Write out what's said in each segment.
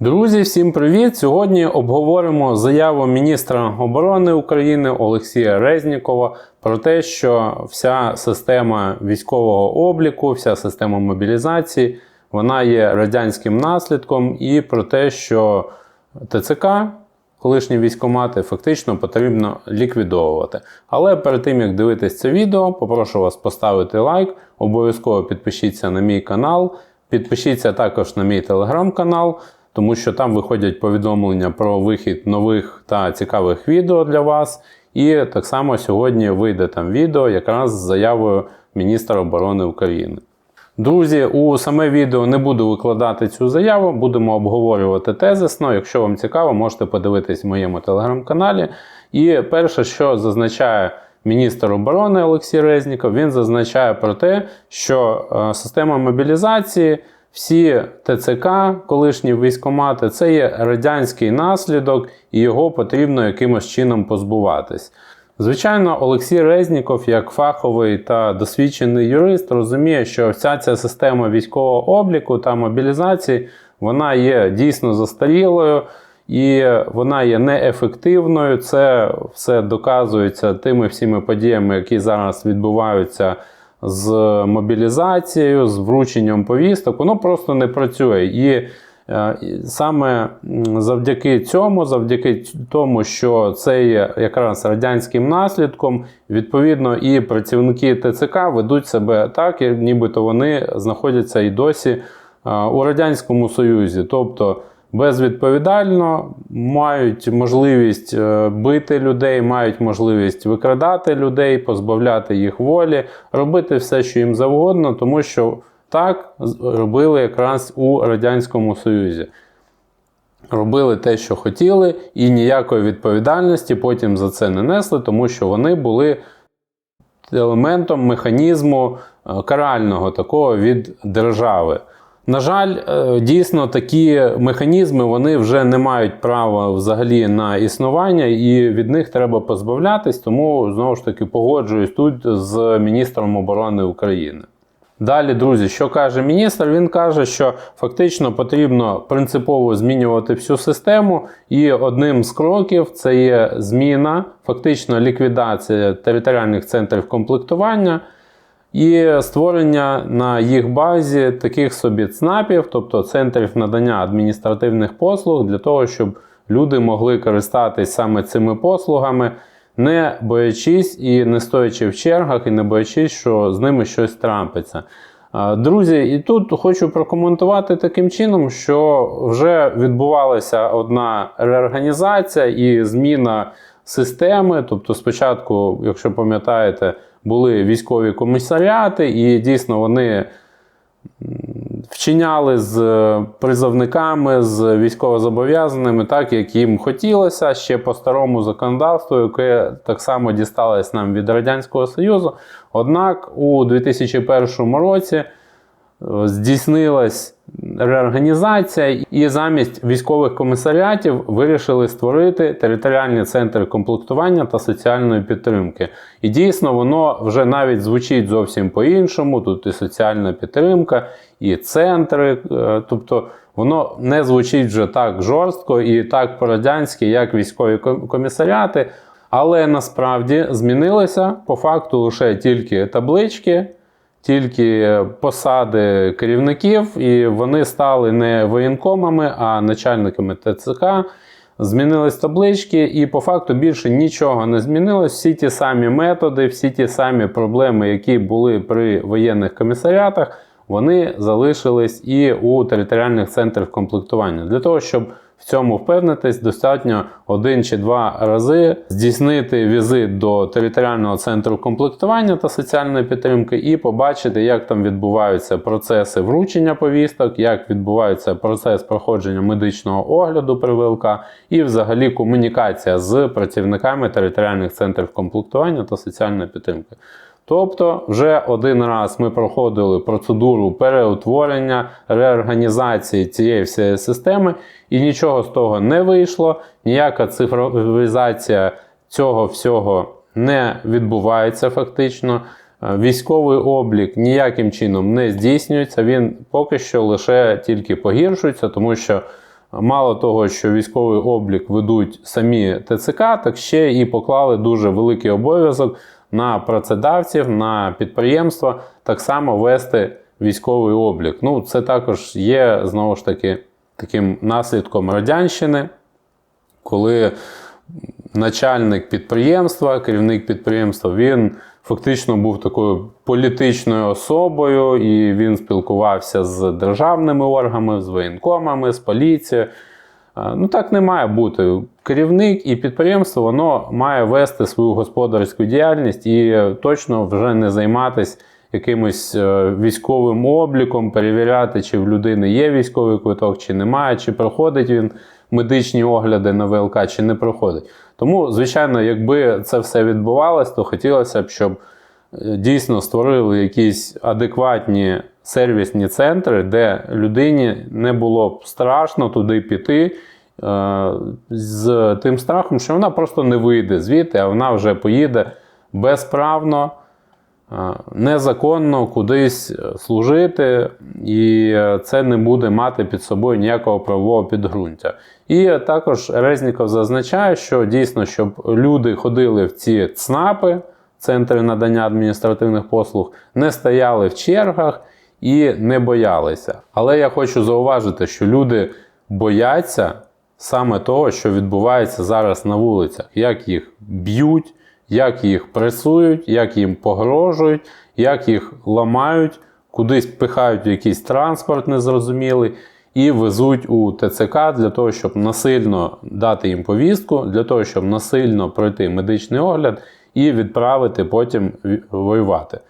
Друзі, всім привіт! Сьогодні обговоримо заяву міністра оборони України Олексія Резнікова про те, що вся система військового обліку, вся система мобілізації, вона є радянським наслідком, і про те, що ТЦК, колишні військомати, фактично потрібно ліквідовувати. Але перед тим як дивитись це відео, попрошу вас поставити лайк, обов'язково підпишіться на мій канал, підпишіться також на мій телеграм-канал тому що там виходять повідомлення про вихід нових та цікавих відео для вас. І так само сьогодні вийде там відео якраз з заявою міністра оборони України. Друзі, у саме відео не буду викладати цю заяву, будемо обговорювати тезисно. Якщо вам цікаво, можете подивитись в моєму телеграм-каналі. І перше, що зазначає міністр оборони Олексій Резніков, він зазначає про те, що е, система мобілізації всі ТЦК, колишні військомати, це є радянський наслідок, і його потрібно якимось чином позбуватись. Звичайно, Олексій Резніков, як фаховий та досвідчений юрист, розуміє, що вся ця система військового обліку та мобілізації вона є дійсно застарілою і вона є неефективною. Це все доказується тими всіми подіями, які зараз відбуваються з мобілізацією, з врученням повісток, воно просто не працює. І е, саме завдяки цьому, завдяки тому, що це є якраз радянським наслідком, відповідно, і працівники ТЦК ведуть себе так, як нібито вони знаходяться і досі е, у Радянському Союзі. Тобто безвідповідально мають можливість е, бити людей, мають можливість викрадати людей, позбавляти їх волі, робити все, що їм завгодно, тому що так робили якраз у Радянському Союзі. Робили те, що хотіли, і ніякої відповідальності потім за це не несли, тому що вони були елементом механізму е, карального такого від держави. На жаль, е, дійсно такі механізми вони вже не мають права взагалі на існування, і від них треба позбавлятись, тому знову ж таки погоджуюсь тут з міністром оборони України. Далі, друзі, що каже міністр? Він каже, що фактично потрібно принципово змінювати всю систему, і одним з кроків це є зміна, фактично ліквідація територіальних центрів комплектування і створення на їх базі таких собі ЦНАПів, тобто центрів надання адміністративних послуг, для того, щоб люди могли користатись саме цими послугами, не боячись і не стоячи в чергах, і не боячись, що з ними щось трапиться. Друзі, і тут хочу прокоментувати таким чином, що вже відбувалася одна реорганізація і зміна системи. Тобто, спочатку, якщо пам'ятаєте, були військові комісаріати, і дійсно вони вчиняли з призовниками, з військовозобов'язаними, так як їм хотілося ще по старому законодавству, яке так само дісталось нам від Радянського Союзу. Однак у 2001 році е, здійснилась реорганізація, і замість військових комісаріатів вирішили створити територіальні центри комплектування та соціальної підтримки. І дійсно, воно вже навіть звучить зовсім по-іншому. Тут і соціальна підтримка, і центри. Е, тобто воно не звучить вже так жорстко і так по-радянськи, як військові комісаріати. Але насправді змінилися по факту лише тільки таблички тільки посади керівників, і вони стали не воєнкомами, а начальниками ТЦК. Змінились таблички, і по факту більше нічого не змінилось. Всі ті самі методи, всі ті самі проблеми, які були при воєнних комісаріатах, вони залишились і у територіальних центрах комплектування. Для того, щоб в цьому впевнитись, достатньо один чи два рази здійснити візит до територіального центру комплектування та соціальної підтримки і побачити, як там відбуваються процеси вручення повісток, як відбувається процес проходження медичного огляду при ВЛК і взагалі комунікація з працівниками територіальних центрів комплектування та соціальної підтримки. Тобто, вже один раз ми проходили процедуру переутворення, реорганізації цієї всієї системи, і нічого з того не вийшло. Ніяка цифровізація цього всього не відбувається фактично. Е, військовий облік ніяким чином не здійснюється, він поки що лише тільки погіршується, тому що мало того, що військовий облік ведуть самі ТЦК, так ще і поклали дуже великий обов'язок на працедавців, на підприємства так само вести військовий облік. Ну, це також є знову ж таки таким наслідком радянщини, коли начальник підприємства, керівник підприємства, він фактично був такою політичною особою, і він спілкувався з державними органами, з воєнкомами, з поліцією. Ну так не має бути. Керівник і підприємство воно має вести свою господарську діяльність і е, точно вже не займатися якимось е, військовим обліком, перевіряти, чи в людини є військовий квиток, чи немає, чи проходить він медичні огляди на ВЛК, чи не проходить. Тому, звичайно, якби це все відбувалось, то хотілося б, щоб е, дійсно створили якісь адекватні сервісні центри, де людині не було б страшно туди піти. е, З тим страхом, що вона просто не вийде звідти, а вона вже поїде безправно, е, незаконно кудись е, служити, і це не буде мати під собою ніякого правового підґрунтя. І також Резніков зазначає, що дійсно, щоб люди ходили в ці ЦНАПи, центри надання адміністративних послуг, не стояли в чергах і не боялися. Але я хочу зауважити, що люди бояться саме того, що відбувається зараз на вулицях, як їх б'ють, як їх пресують, як їм погрожують, як їх ламають, кудись пихають в якийсь транспорт незрозумілий і везуть у ТЦК для того, щоб насильно дати їм повістку, для того, щоб насильно пройти медичний огляд і відправити потім воювати.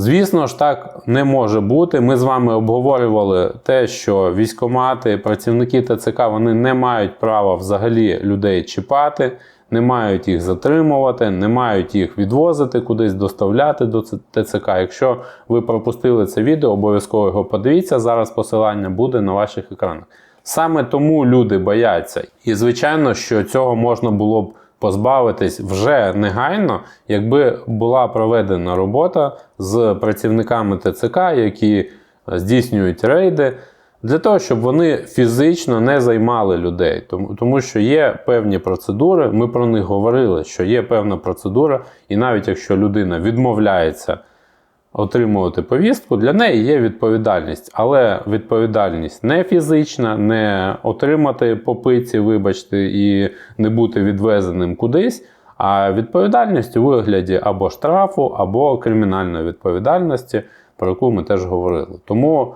Звісно ж, так не може бути. Ми з вами обговорювали те, що військомати, працівники ТЦК вони не мають права взагалі людей чіпати, не мають їх затримувати, не мають їх відвозити кудись, доставляти до ТЦК. Якщо ви пропустили це відео, обов'язково його подивіться. Зараз посилання буде на ваших екранах. Саме тому люди бояться. І звичайно, що цього можна було б позбавитись вже негайно, якби була проведена робота з працівниками ТЦК, які е, здійснюють рейди, для того, щоб вони фізично не займали людей. Тому, тому що є певні процедури, ми про них говорили, що є певна процедура, і навіть якщо людина відмовляється отримувати повістку, для неї є відповідальність, але відповідальність не фізична, не отримати попиці, вибачте, і не бути відвезеним кудись. А відповідальність у вигляді або штрафу, або кримінальної відповідальності, про яку ми теж говорили. Тому,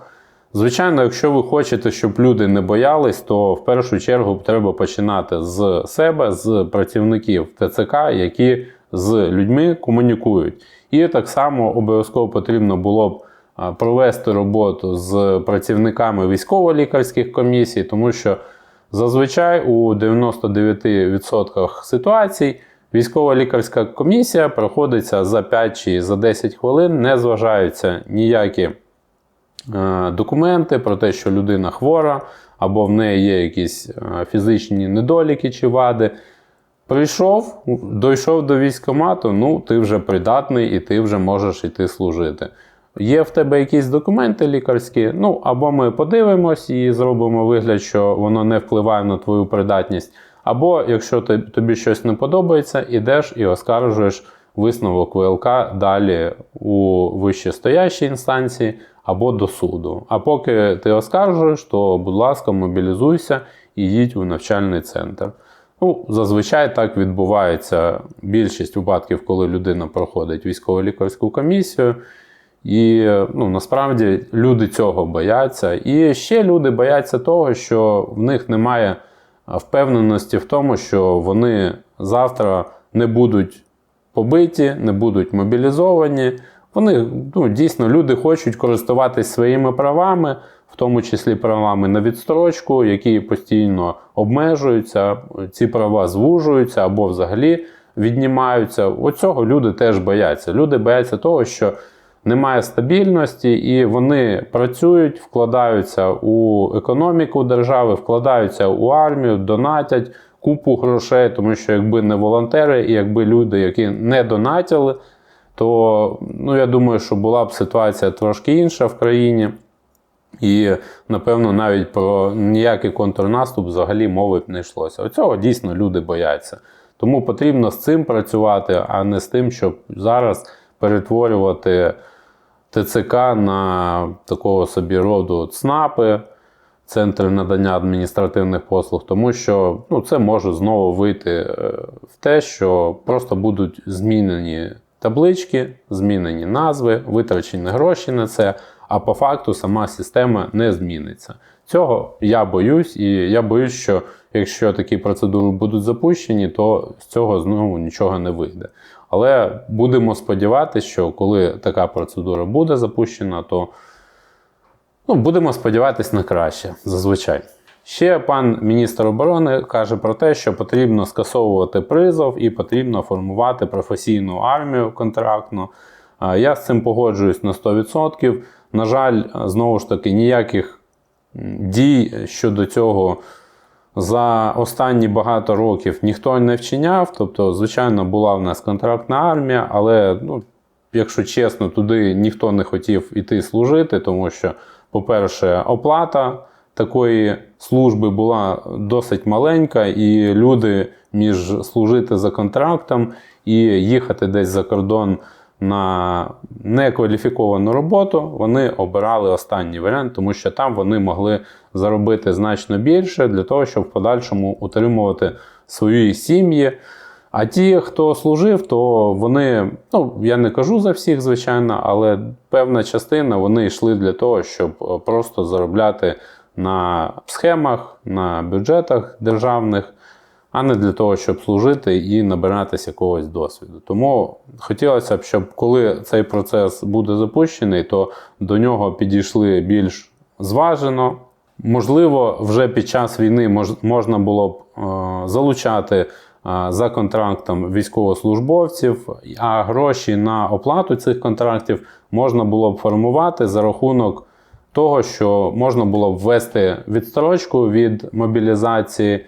звичайно, якщо ви хочете, щоб люди не боялись, то в першу чергу треба починати з себе, з працівників ТЦК, які з людьми комунікують. І так само обов'язково потрібно було б провести роботу з працівниками військово-лікарських комісій, тому що зазвичай у 99% ситуацій військово-лікарська комісія проходиться за 5 чи за 10 хвилин, не зважаються ніякі документи про те, що людина хвора, або в неї є якісь фізичні недоліки чи вади. Прийшов, дійшов до військкомату, ну ти вже придатний і ти вже можеш йти служити. Є в тебе якісь документи лікарські, ну або ми подивимось і зробимо вигляд, що воно не впливає на твою придатність. Або, якщо тобі щось не подобається, ідеш і оскаржуєш висновок ВЛК далі у вищестоящій інстанції або до суду. А поки ти оскаржуєш, то, будь ласка, мобілізуйся і їдь у навчальний центр. Ну, зазвичай так відбувається більшість випадків, коли людина проходить військово-лікарську комісію. І ну, насправді люди цього бояться. І ще люди бояться того, що в них немає впевненості в тому, що вони завтра не будуть побиті, не будуть мобілізовані. Вони ну, дійсно люди хочуть користуватись своїми правами, в тому числі правами на відстрочку, які постійно обмежуються, ці права звужуються або взагалі віднімаються. Оцього люди теж бояться. Люди бояться того, що немає стабільності, і вони працюють, вкладаються у економіку держави, вкладаються у армію, донатять купу грошей, тому що якби не волонтери, і якби люди, які не донатили, то ну, я думаю, що була б ситуація трошки інша в країні. І, напевно, навіть про ніякий контрнаступ взагалі мови б не йшлося. Оцього дійсно люди бояться. Тому потрібно з цим працювати, а не з тим, щоб зараз перетворювати ТЦК на такого собі роду ЦНАПи, центри надання адміністративних послуг, тому що ну, це може знову вийти е, в те, що просто будуть змінені таблички, змінені назви, витрачені гроші на це, а по факту сама система не зміниться. Цього я боюсь, і я боюсь, що якщо такі процедури будуть запущені, то з цього знову нічого не вийде. Але будемо сподіватися, що коли така процедура буде запущена, то ну, будемо сподіватися на краще зазвичай. Ще пан міністр оборони каже про те, що потрібно скасовувати призов і потрібно формувати професійну армію контрактну. Я з цим погоджуюсь на 100%. На жаль, знову ж таки, ніяких дій щодо цього за останні багато років ніхто не вчиняв. Тобто, звичайно, була в нас контрактна армія, але, ну, якщо чесно, туди ніхто не хотів іти служити, тому що, по-перше, оплата такої служби була досить маленька, і люди між служити за контрактом і їхати десь за кордон на некваліфіковану роботу, вони обирали останній варіант, тому що там вони могли заробити значно більше для того, щоб в подальшому утримувати свої сім'ї. А ті, хто служив, то вони, ну я не кажу за всіх, звичайно, але певна частина вони йшли для того, щоб е, просто заробляти на схемах, на бюджетах державних, а не для того, щоб служити і набиратися якогось досвіду. Тому хотілося б, щоб коли цей процес буде запущений, то до нього підійшли більш зважено. Можливо, вже під час війни можна було б е, залучати е, за контрактом військовослужбовців, а гроші на оплату цих контрактів можна було б формувати за рахунок того, що можна було б ввести відстрочку від мобілізації.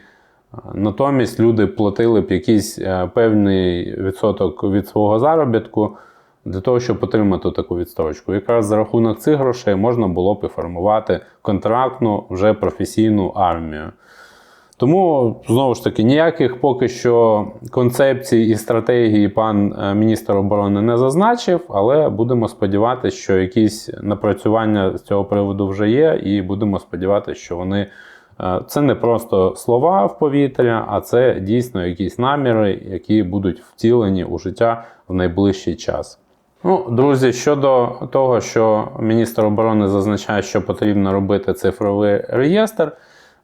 Натомість люди платили б якийсь е, певний відсоток від свого заробітку для того, щоб отримати таку відстрочку. Якраз за рахунок цих грошей можна було б і формувати контрактну вже професійну армію. Тому, знову ж таки, ніяких поки що концепцій і стратегії пан е, міністр оборони не зазначив, але будемо сподіватися, що якісь напрацювання з цього приводу вже є, і будемо сподіватися, що вони. Е, Це не просто слова в повітря, а це дійсно якісь наміри, які будуть втілені у життя в найближчий час. Ну, друзі, щодо того, що міністр оборони зазначає, що потрібно робити цифровий реєстр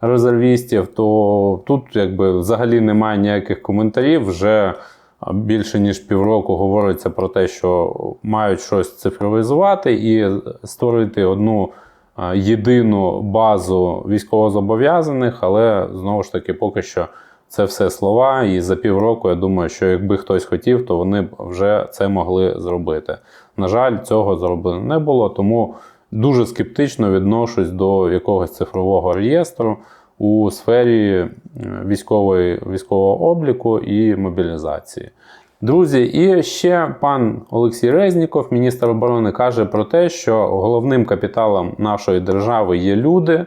резервістів, то тут якби взагалі немає ніяких коментарів. Вже більше ніж півроку говориться про те, що мають щось цифровізувати і створити одну єдину базу військовозобов'язаних, але знову ж таки, поки що це все слова. І за півроку я думаю, що якби хтось хотів, то вони б вже це могли зробити. На жаль, цього зроблено не було, тому дуже скептично відношусь до якогось цифрового реєстру у сфері е, військової, військового обліку і мобілізації. Друзі, і ще пан Олексій Резніков, міністр оборони, каже про те, що головним капіталом нашої держави є люди,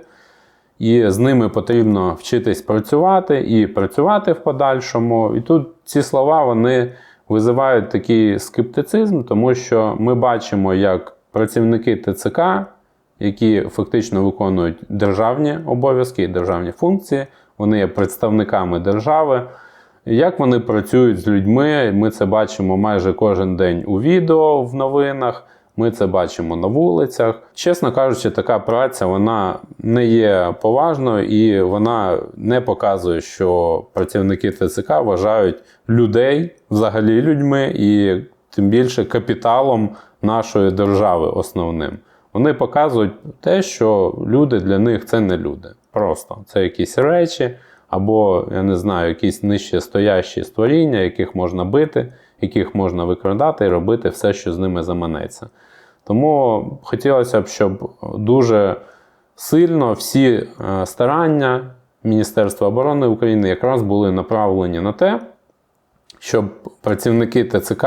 і з ними потрібно вчитись працювати і працювати в подальшому. І тут ці слова вони визивають такий скептицизм, тому що ми бачимо, як працівники ТЦК, які фактично виконують державні обов'язки і державні функції, вони є представниками держави. Як вони працюють з людьми, ми це бачимо майже кожен день у відео в новинах. Ми це бачимо на вулицях. Чесно кажучи, така праця вона не є поважною і вона не показує, що працівники ТЦК вважають людей взагалі людьми і тим більше капіталом нашої держави основним. Вони показують те, що люди для них це не люди. Просто це якісь речі, або, я не знаю, якісь нижче стоящі створіння, яких можна бити, яких можна викрадати і робити все, що з ними заманеться. Тому хотілося б, щоб дуже сильно всі е, старання Міністерства оборони України якраз були направлені на те, щоб працівники ТЦК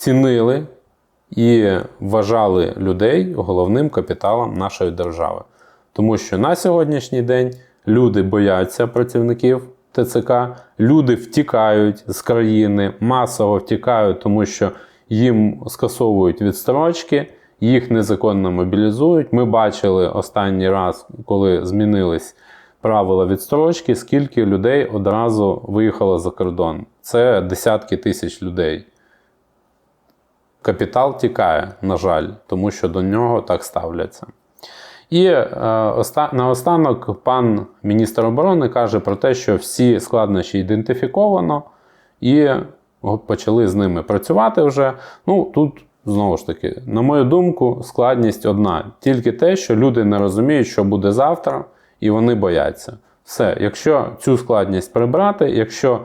цінили і вважали людей головним капіталом нашої держави. Тому що на сьогоднішній день люди бояться працівників ТЦК, люди втікають з країни, масово втікають, тому що їм скасовують відстрочки, їх незаконно мобілізують. Ми бачили останній раз, коли змінились правила відстрочки, скільки людей одразу виїхало за кордон. Це десятки тисяч людей. Капітал тікає, на жаль, тому що до нього так ставляться. І е, оста- наостанок пан міністр оборони каже про те, що всі складнощі ідентифіковано і почали з ними працювати вже. Ну тут знову ж таки, на мою думку, складність одна: тільки те, що люди не розуміють, що буде завтра, і вони бояться. Все, якщо цю складність прибрати, якщо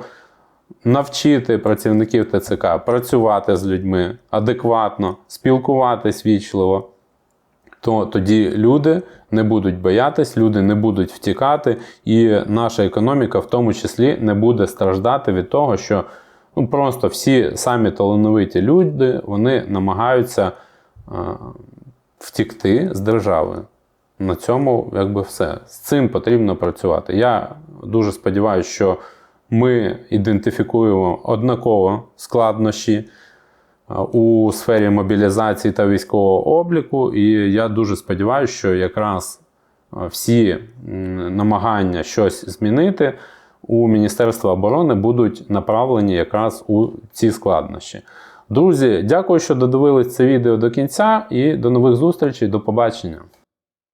навчити працівників ТЦК працювати з людьми адекватно, спілкуватись вічливо, то тоді люди не будуть боятись, люди не будуть втікати, і наша економіка в тому числі не буде страждати від того, що ну, просто всі самі талановиті люди вони намагаються е, втікти з держави. На цьому якби все. З цим потрібно працювати. Я дуже сподіваюся, що ми ідентифікуємо однаково складнощі е, у сфері мобілізації та військового обліку. І я дуже сподіваюся, що якраз е, всі намагання щось змінити у Міністерства оборони будуть направлені якраз у ці складнощі. Друзі, дякую, що додивились це відео до кінця, і до нових зустрічей. До побачення.